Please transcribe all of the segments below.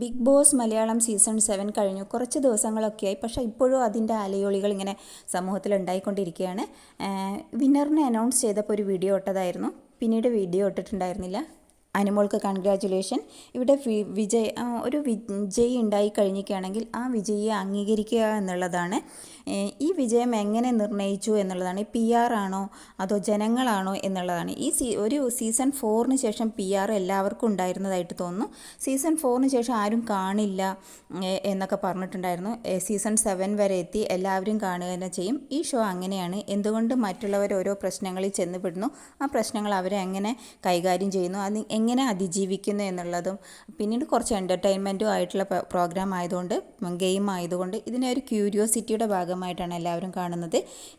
Big boss Malayalam season seven കഴിഞ്ഞു. കുറച്ച് ദിവസങ്ങളൊക്കെയായി. പക്ഷേ ഇപ്പോഴും അതിന്റെ അലയൊളികൾ ഇങ്ങനെ സമൂഹത്തിൽ ഉണ്ടായിക്കൊണ്ടിരിക്കുകയാണ്. വിന്നറിനെ അനൗൺസ് ചെയ്തപ്പോൾ ഒരു വീഡിയോ ഇട്ടതായിരുന്നു. പിന്നീട് വീഡിയോ ഇട്ടിട്ടുണ്ടായിരുന്നില്ല. അനുമോൾക്ക് കൺഗ്രാറ്റുലേഷൻ ഇവിടെ വിജയ ഒരു വിജയി ഉണ്ടായി കഴിഞ്ഞിരിക്കുകയാണെങ്കിൽ ആ വിജയിയെ അംഗീകരിക്കുക എന്നുള്ളതാണ്. ഈ വിജയം എങ്ങനെ നിർണയിച്ചു എന്നുള്ളതാണ്. പി ആർ ആണോ അതോ ജനങ്ങളാണോ എന്നുള്ളതാണ്. ഈ സീ ഒരു സീസൺ ഫോറിന് ശേഷം പി ആർ എല്ലാവർക്കും ഉണ്ടായിരുന്നതായിട്ട് തോന്നുന്നു. സീസൺ ഫോറിന് ശേഷം ആരും കാണില്ല എന്നൊക്കെ പറഞ്ഞിട്ടുണ്ടായിരുന്നു. സീസൺ സെവൻ വരെ എത്തി എല്ലാവരും കാണുക തന്നെ ചെയ്യും. ഈ ഷോ അങ്ങനെയാണ്. എന്തുകൊണ്ട് മറ്റുള്ളവർ ഓരോ പ്രശ്നങ്ങളിൽ ചെന്നുപെടുന്നു ആ പ്രശ്നങ്ങൾ അവരെ എങ്ങനെ കൈകാര്യം ചെയ്യുന്നു? അത് എങ്ങനെ അതിജീവിക്കുന്നു എന്നുള്ളതും പിന്നീട് കുറച്ച് എന്റർടൈൻമെന്റും ആയിട്ടുള്ള പ്രോഗ്രാം ആയതുകൊണ്ട് ഗെയിം ആയതുകൊണ്ട് ഇതിനെ ഒരു ക്യൂരിയോസിറ്റിയുടെ ഭാഗമായിട്ടാണ് എല്ലാവരും കാണുന്നത്.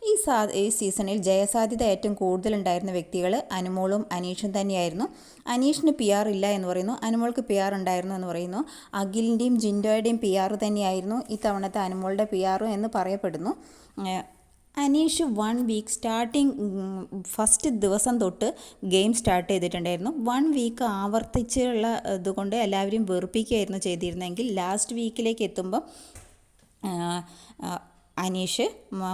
ഈ സാ ഈ സീസണിൽ ജയസാധ്യത ഏറ്റവും കൂടുതലുണ്ടായിരുന്ന വ്യക്തികൾ അനുമോളും അനീഷും തന്നെയായിരുന്നു. അനീഷിന് പി ആർ ഇല്ല എന്ന് പറയുന്നു. അനുമോൾക്ക് പി ആർ ഉണ്ടായിരുന്നു എന്ന് പറയുന്നു. അഖിലിന്റെയും ജിൻഡോയുടെയും പി ആർ തന്നെയായിരുന്നു ഇത്തവണത്തെ അനുമോളുടെ പി ആറും എന്ന് പറയപ്പെടുന്നു. Aneesh one week starting first ദിവസം തൊട്ട് ഗെയിം സ്റ്റാർട്ട് ചെയ്തിട്ടുണ്ടായിരുന്നു. വൺ വീക്ക് ആവർത്തിച്ചുള്ള ഇതുകൊണ്ട് എല്ലാവരെയും വെറുപ്പിക്കുകയായിരുന്നു ചെയ്തിരുന്നെങ്കിൽ ലാസ്റ്റ് വീക്കിലേക്ക് എത്തുമ്പോൾ അനീഷ്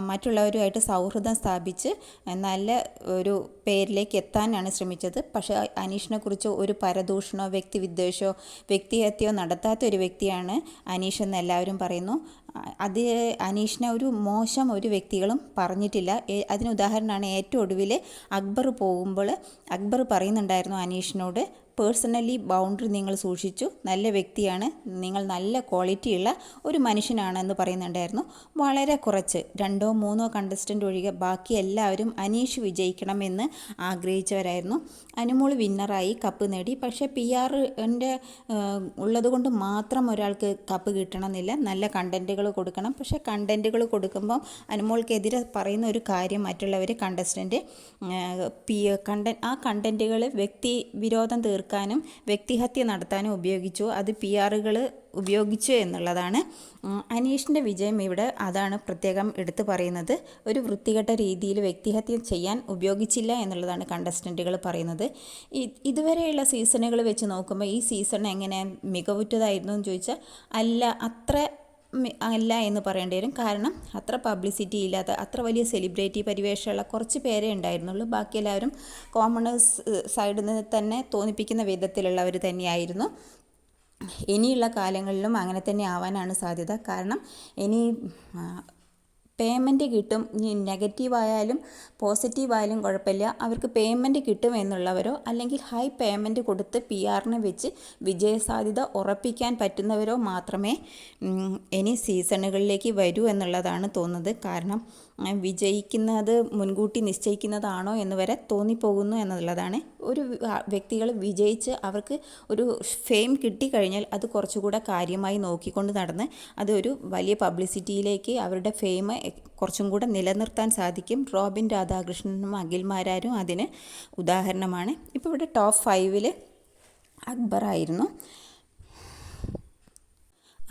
മറ്റുള്ളവരുമായിട്ട് സൗഹൃദം സ്ഥാപിച്ച് നല്ല ഒരു പേരിലേക്ക് എത്താനാണ് ശ്രമിച്ചത്. പക്ഷേ അനീഷിനെ കുറിച്ച് ഒരു പരദൂഷണോ വ്യക്തി വിദ്വേഷമോ വ്യക്തിഹത്യോ നടത്താത്ത ഒരു വ്യക്തിയാണ് അനീഷ് എന്ന് എല്ലാവരും പറയുന്നു. അത് അനീഷിനെ ഒരു മോശം ഒരു വ്യക്തികളും പറഞ്ഞിട്ടില്ല. അതിന് ഉദാഹരണമാണ് ഏറ്റവും ഒടുവിൽ അക്ബർ പോകുമ്പോൾ അക്ബർ പറയുന്നുണ്ടായിരുന്നു അനീഷിനോട് പേഴ്സണലി ബൗണ്ടറി നിങ്ങൾ സൂക്ഷിച്ചു. നല്ല വ്യക്തിയാണ്. നിങ്ങൾ നല്ല ക്വാളിറ്റിയുള്ള ഒരു മനുഷ്യനാണെന്ന് പറയുന്നുണ്ടായിരുന്നു. വളരെ കുറച്ച്. രണ്ടോ മൂന്നോ കണ്ടസ്റ്റന്റ് ഒഴികെ ബാക്കി എല്ലാവരും അനീഷ് വിജയിക്കണമെന്ന് ആഗ്രഹിച്ചവരായിരുന്നു. അനുമോൾ വിന്നറായി കപ്പ് നേടി. പക്ഷേ പി ആറിന്റെ ഉള്ളതുകൊണ്ട് മാത്രം ഒരാൾക്ക് കപ്പ് കിട്ടണമെന്നില്ല. നല്ല കണ്ടന്റുകൾ കൊടുക്കണം. പക്ഷേ കണ്ടന്റുകൾ കൊടുക്കുമ്പോൾ അനുമോൾക്കെതിരെ പറയുന്ന ഒരു കാര്യം മറ്റുള്ളവർ കണ്ടസ്റ്റന്റ് പി കണ്ടൻ ആ കണ്ടന്റുകൾ വ്യക്തി വിരോധം തീർക്കാനും വ്യക്തിഹത്യ നടത്താനും ഉപയോഗിച്ചു. അത് പി ആറുകൾ ഉപയോഗിച്ചു എന്നുള്ളതാണ്. അനീഷിന്റെ വിജയം ഇവിടെ അതാണ് പ്രത്യേകം എടുത്തു പറയുന്നത്. ഒരു വൃത്തികെട്ട രീതിയിൽ വ്യക്തിഹത്യ ചെയ്യാൻ ഉപയോഗിച്ചില്ല എന്നുള്ളതാണ് കണ്ടസ്റ്റന്റുകൾ പറയുന്നത്. ഇതുവരെയുള്ള സീസണുകൾ വെച്ച് നോക്കുമ്പോൾ ഈ സീസൺ എങ്ങനെ മികവുറ്റതായിരുന്നു എന്ന് ചോദിച്ചാൽ അല്ല അത്ര അല്ല എന്ന് പറയേണ്ടി വരും. കാരണം അത്ര പബ്ലിസിറ്റി ഇല്ലാത്ത അത്ര വലിയ സെലിബ്രിറ്റി പരിവേഷമുള്ള കുറച്ച് പേരെ ഉണ്ടായിരുന്നുള്ളൂ. ബാക്കി എല്ലാവരും കോമണേഴ്സ് സൈഡിൽ നിന്ന് തന്നെ തോന്നിപ്പിക്കുന്ന വിധത്തിലുള്ളവർ തന്നെയായിരുന്നു. ഇനിയുള്ള കാലങ്ങളിലും അങ്ങനെ തന്നെ ആവാനാണ് സാധ്യത. കാരണം ഇനി പേയ്മെന്റ് കിട്ടും. ഇനി നെഗറ്റീവ് ആയാലും പോസിറ്റീവ് ആയാലും കുഴപ്പമില്ല. അവർക്ക് പേയ്മെന്റ് കിട്ടും എന്നുള്ളവരോ അല്ലെങ്കിൽ ഹൈ പേയ്മെന്റ് കൊടുത്ത് പി ആറിനെ വെച്ച് വിജയസാധ്യത ഉറപ്പിക്കാൻ പറ്റുന്നവരോ മാത്രമേ ഇനി സീസണുകളിലേക്ക് വരൂ എന്നുള്ളതാണ് തോന്നുന്നത്. കാരണം വിജയിക്കുന്നത് മുൻകൂട്ടി നിശ്ചയിക്കുന്നതാണോ എന്ന് വരെ തോന്നിപ്പോകുന്നു എന്നുള്ളതാണ്. ഒരു വ്യക്തികൾ വിജയിച്ച് അവർക്ക് ഒരു ഫെയിം കിട്ടിക്കഴിഞ്ഞാൽ അത് കുറച്ചുകൂടെ കാര്യമായി നോക്കിക്കൊണ്ട് നടന്ന് അതൊരു വലിയ പബ്ലിസിറ്റിയിലേക്ക് അവരുടെ ഫെയിം കുറച്ചും കൂടെ നിലനിർത്താൻ സാധിക്കും. റോബിൻ രാധാകൃഷ്ണനും അഖിൽമാരാരും അതിന് ഉദാഹരണമാണ്. ഇപ്പോൾ ഇവിടെ ടോപ്പ് ഫൈവിൽ അക്ബറായിരുന്നു.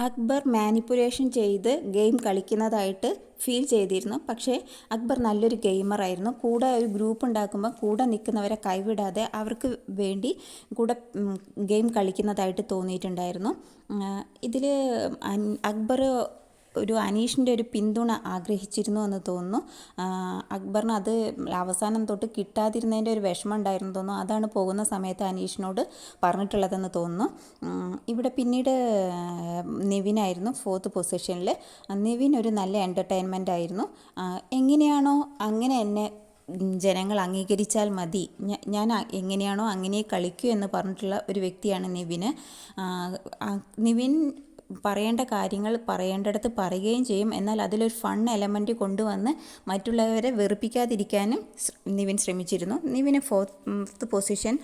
അക്ബർ മാനിപ്പുലേഷൻ ചെയ്ത് ഗെയിം കളിക്കുന്നതായിട്ട് ഫീൽ ചെയ്തിരുന്നു. പക്ഷേ അക്ബർ നല്ലൊരു ഗെയിമറായിരുന്നു കൂടെ ഒരു ഗ്രൂപ്പ് ഉണ്ടാക്കുമ്പോൾ കൂടെ നിൽക്കുന്നവരെ കൈവിടാതെ അവർക്ക് വേണ്ടി കൂടെ ഗെയിം കളിക്കുന്നതായിട്ട് തോന്നിയിട്ടുണ്ടായിരുന്നു. ഇതിൽ അക്ബർ ഒരു അനീഷിന്റെ ഒരു പിന്തുണ ആഗ്രഹിച്ചിരുന്നു എന്ന് തോന്നുന്നു. അക്ബറിന് അത് അവസാനം തൊട്ട് കിട്ടാതിരുന്നതിന്റെ ഒരു വിഷമം ഉണ്ടായിരുന്നു തോന്നുന്നു. അതാണ് പോകുന്ന സമയത്ത് അനീഷിനോട് പറഞ്ഞിട്ടുള്ളതെന്ന് തോന്നുന്നു. ഇവിടെ പിന്നീട് നിവിനായിരുന്നു ഫോർത്ത് പൊസിഷനിൽ നിവിൻ ഒരു നല്ല എന്റർടൈൻമെന്റ് ആയിരുന്നു. എങ്ങനെയാണോ അങ്ങനെ എന്നെ ജനങ്ങൾ അംഗീകരിച്ചാൽ മതി. ഞാൻ എങ്ങനെയാണോ അങ്ങനെ കളിക്കൂ എന്ന് പറഞ്ഞിട്ടുള്ള ഒരു വ്യക്തിയാണ് നിവിന്. നിവിൻ പറയേണ്ട കാര്യങ്ങൾ പറയേണ്ടടുത്ത് പറയുകയും ചെയ്യും. എന്നാൽ അതിലൊരു ഫൺ എലമെന്റ് കൊണ്ടുവന്ന് മറ്റുള്ളവരെ വെറുപ്പിക്കാതിരിക്കാനും നിവിൻ ശ്രമിച്ചിരുന്നു. നിവിന് ഫോർത്ത് പൊസിഷൻ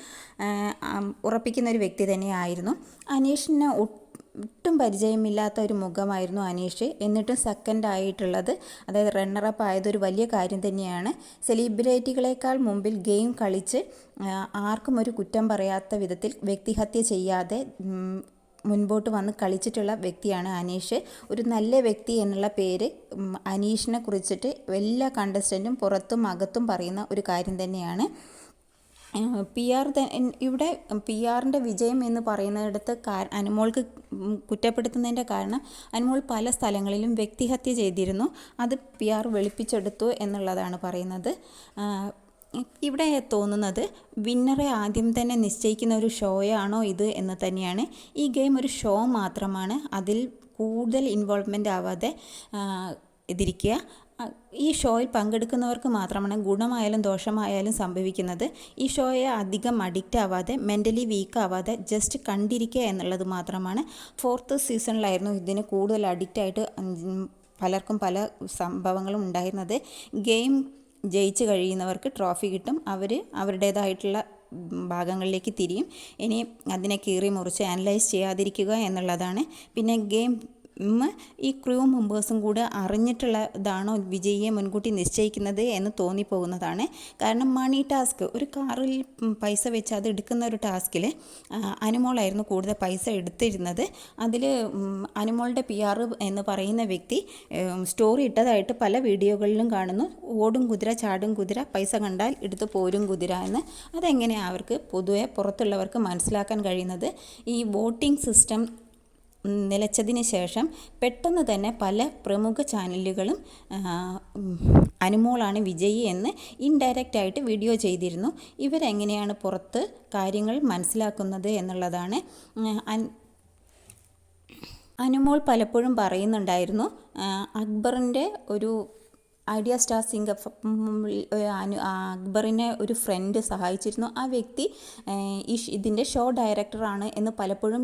ഉറപ്പിക്കുന്ന ഒരു വ്യക്തി തന്നെയായിരുന്നു. അനീഷിന് ഒട്ടും പരിചയമില്ലാത്ത ഒരു മുഖമായിരുന്നു അനീഷ്. എന്നിട്ടും സെക്കൻഡ് ആയിട്ടുള്ളത് അതായത് റണ്ണറപ്പ് ആയതൊരു വലിയ കാര്യം തന്നെയാണ്. സെലിബ്രിറ്റികളെക്കാൾ മുമ്പിൽ ഗെയിം കളിച്ച് ആർക്കും ഒരു കുറ്റം പറയാത്ത വിധത്തിൽ വ്യക്തിഹത്യ ചെയ്യാതെ മുൻപോട്ട് വന്ന് കളിച്ചിട്ടുള്ള വ്യക്തിയാണ് അനീഷ്. ഒരു നല്ല വ്യക്തി എന്നുള്ള പേര് അനീഷിനെ കുറിച്ചിട്ട് എല്ലാ കണ്ടസ്റ്റന്റും പുറത്തും അകത്തും പറയുന്ന ഒരു കാര്യം തന്നെയാണ്. പി ആർ ഇവിടെ പി ആറിന്റെ വിജയം എന്ന് പറയുന്നിടത്ത് അനുമോൾക്ക് കുറ്റപ്പെടുത്തുന്നതിന്റെ കാരണം അനുമോൾ പല സ്ഥലങ്ങളിലും വ്യക്തിഹത്യ ചെയ്തിരുന്നു. അത് പി ആർ വെളുപ്പിച്ചെടുത്തു എന്നുള്ളതാണ് പറയുന്നത്. ഇവിടെ തോന്നുന്നത് വിന്നറെ ആദ്യം തന്നെ നിശ്ചയിക്കുന്ന ഒരു ഷോയാണോ ഇത് എന്ന് തന്നെയാണ്. ഈ ഗെയിം ഒരു ഷോ മാത്രമാണ്. അതിൽ കൂടുതൽ ഇൻവോൾവ്മെന്റ് ആവാതെ ഇതിരിക്കുക. ഈ ഷോയിൽ പങ്കെടുക്കുന്നവർക്ക് മാത്രമാണ് ഗുണമായാലും ദോഷമായാലും സംഭവിക്കുന്നത്. ഈ ഷോയെ അധികം അഡിക്റ്റ് ആവാതെ മെന്റലി വീക്ക് ആവാതെ ജസ്റ്റ് കണ്ടിരിക്കുക എന്നുള്ളത് മാത്രമാണ്. ഫോർത്ത് സീസണിലായിരുന്നു ഇതിന് കൂടുതൽ അഡിക്റ്റായിട്ട് പലർക്കും പല സംഭവങ്ങളും ഉണ്ടായിരുന്നത്. ഗെയിം ജയിച്ച് കഴിയുന്നവർക്ക് ട്രോഫി കിട്ടും. അവർ അവരുടേതായിട്ടുള്ള ഭാഗങ്ങളിലേക്ക് തിരിയും. ഇനി അതിനെ കീറി മുറിച്ച് അനലൈസ് ചെയ്യാതിരിക്കുക എന്നുള്ളതാണ്. പിന്നെ ഗെയിം ഈ ക്രൂ മെമ്പേഴ്സും കൂടെ അറിഞ്ഞിട്ടുള്ള ഇതാണോ വിജയിയെ മുൻകൂട്ടി നിശ്ചയിക്കുന്നത് എന്ന് തോന്നിപ്പോകുന്നതാണ്. കാരണം മണി ടാസ്ക് ഒരു കാറിൽ പൈസ വെച്ച് അത് എടുക്കുന്ന ഒരു ടാസ്കിൽ അനുമോളായിരുന്നു കൂടുതൽ പൈസ എടുത്തിരുന്നത്. അതിൽ അനുമോളുടെ പി ആർ എന്ന് പറയുന്ന വ്യക്തി സ്റ്റോറി ഇട്ടതായിട്ട് പല വീഡിയോകളിലും കാണുന്നു. ഓടും കുതിര ചാടും കുതിര പൈസ കണ്ടാൽ എടുത്ത് പോരും കുതിര എന്ന്. അതെങ്ങനെയാണ് അവർക്ക് പൊതുവെ പുറത്തുള്ളവർക്ക് മനസ്സിലാക്കാൻ കഴിയുന്നത്? ഈ വോട്ടിംഗ് സിസ്റ്റം നിലച്ചതിന് ശേഷം പെട്ടെന്ന് തന്നെ പല പ്രമുഖ ചാനലുകളും അനുമോളാണ് വിജയി എന്ന് ഇൻഡയറക്റ്റ് ആയിട്ട് വീഡിയോ ചെയ്തിരുന്നു. ഇവരെങ്ങനെയാണ് പുറത്ത് കാര്യങ്ങൾ മനസ്സിലാക്കുന്നത് എന്നുള്ളതാണ് അനുമോൾ പലപ്പോഴും പറയുന്നുണ്ടായിരുന്നു. അക്ബറിന്റെ ഒരു ഐഡിയ സ്റ്റാർ സിംഗർ അക്ബറിനെ ഒരു ഫ്രണ്ട് സഹായിച്ചിരുന്നു. ആ വ്യക്തി ഇതിന്റെ ഷോ ഡയറക്ടറാണ് എന്ന് പലപ്പോഴും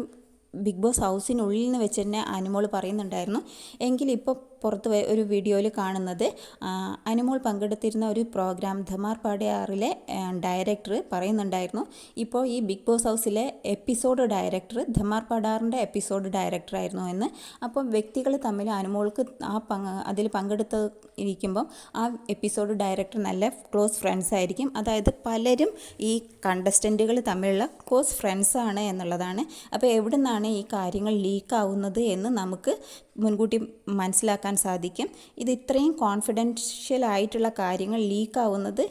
ബിഗ് ബോസ് ഹൗസിനുള്ളിൽ നിന്ന് വെച്ച് തന്നെ അനുമോൾ പറയുന്നുണ്ടായിരുന്നു. എങ്കിൽ പുറത്ത് ഒരു വീഡിയോയിൽ കാണുന്നത്. അനുമോൾ പങ്കെടുത്തിരുന്ന ഒരു പ്രോഗ്രാം ധമാർ പാടിയാറിലെ ഡയറക്ടർ പറയുന്നുണ്ടായിരുന്നു. ഇപ്പോൾ ഈ ബിഗ് ബോസ് ഹൗസിലെ എപ്പിസോഡ് ഡയറക്ടർ ധമാർ പടാറിന്റെ എപ്പിസോഡ് ഡയറക്ടറായിരുന്നു എന്ന്. അപ്പം വ്യക്തികൾ തമ്മിൽ അനുമോൾക്ക് ആ പങ്ക് അതിൽ പങ്കെടുത്ത് ഇരിക്കുമ്പം ആ എപ്പിസോഡ് ഡയറക്ടർ നല്ല ക്ലോസ് ഫ്രണ്ട്സ് ആയിരിക്കും. അതായത് പലരും ഈ കണ്ടസ്റ്റന്റുകൾ തമ്മിലുള്ള ക്ലോസ് ഫ്രണ്ട്സാണ് എന്നുള്ളതാണ്. അപ്പോൾ എവിടെ നിന്നാണ് ഈ കാര്യങ്ങൾ ലീക്കാവുന്നത് എന്ന് നമുക്ക് മുൻകൂട്ടി മനസ്സിലാക്കാൻ സാധിക്കും. ഇത് ഇത്രയും കോൺഫിഡൻഷ്യൽ ആയിട്ടുള്ള കാര്യങ്ങൾ ലീക്കാവുന്നത്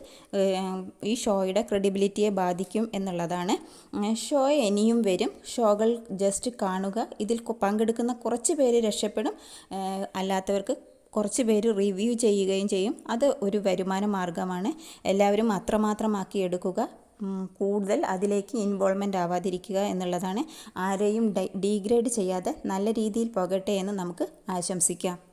ഈ ഷോയുടെ ക്രെഡിബിലിറ്റിയെ ബാധിക്കും എന്നുള്ളതാണ്. ഷോ ഇനിയും വരും. ഷോകൾ ജസ്റ്റ് കാണുക. ഇതിൽ പങ്കെടുക്കുന്ന കുറച്ച് പേര് രക്ഷപ്പെടും. അല്ലാത്തവർക്ക് കുറച്ച് പേര് റിവ്യൂ ചെയ്യുകയും ചെയ്യും. അത് ഒരു വരുമാന മാർഗമാണ്. എല്ലാവരും അത്രമാത്രമാക്കി എടുക്കുക. കൂടുതൽ അതിലേക്ക് ഇൻവോൾവ്മെന്റ് ആവാതിരിക്കുക എന്നുള്ളതാണ്. ആരെയും ഡീഗ്രേഡ് ചെയ്യാതെ നല്ല രീതിയിൽ പോകട്ടെ എന്ന് നമുക്ക് ആശംസിക്കാം.